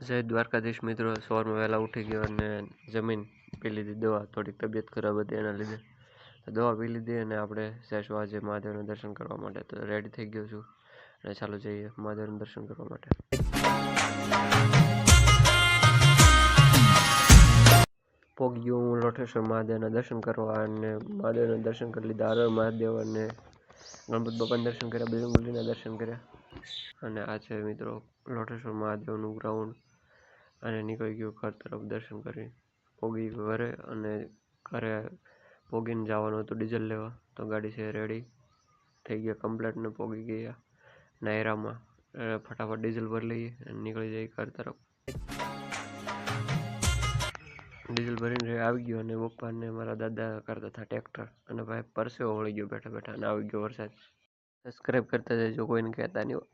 જય દ્વારકાધીશ મિત્રો સવારમાં વહેલા ઉઠી ગયો અને જમીન પી લીધી, દવા થોડીક તબિયત ખરાબ હતી એના લીધે. દવા પી લીધી અને આપણે શેષવા આજે મહાદેવના દર્શન કરવા માટે તો રેડી થઈ ગયો છું. અને ચાલો જઈએ મહાદેવના દર્શન કરવા માટે. પોગી હું, લોટેશ્વર મહાદેવના દર્શન કરવા અને મહાદેવના દર્શન કરી લીધા. હર હર મહાદેવ અને ગણપત બાપાના દર્શન કર્યા, બજરંગબલીના દર્શન કર્યા. અને આ છે મિત્રો લોટેશ્વર મહાદેવનું ગ્રાઉન્ડ અને નીકળી ગયો ઘર તરફ દર્શન કરી પોગી ઘરે અને ઘરે પોગીને જવાનું હતું ડીઝલ લેવા. તો ગાડી છે રેડી થઈ ગયા કમ્પ્લેટ ને પોગી ગયા નાયરામાં. ફટાફટ ડીઝલ ભરી લઈએ અને નીકળી જઈએ ઘર તરફ. ડીઝલ ભરીને આવી ગયો અને પપ્પાને મારા દાદા કરતા હતા ટ્રેક્ટર અને ભાઈ પરસેવો વળી ગયો બેઠા બેઠા અને આવી ગયો વરસાદ. સબસ્ક્રાઈબ કરતા જજો, કોઈને કહેતા નહીં.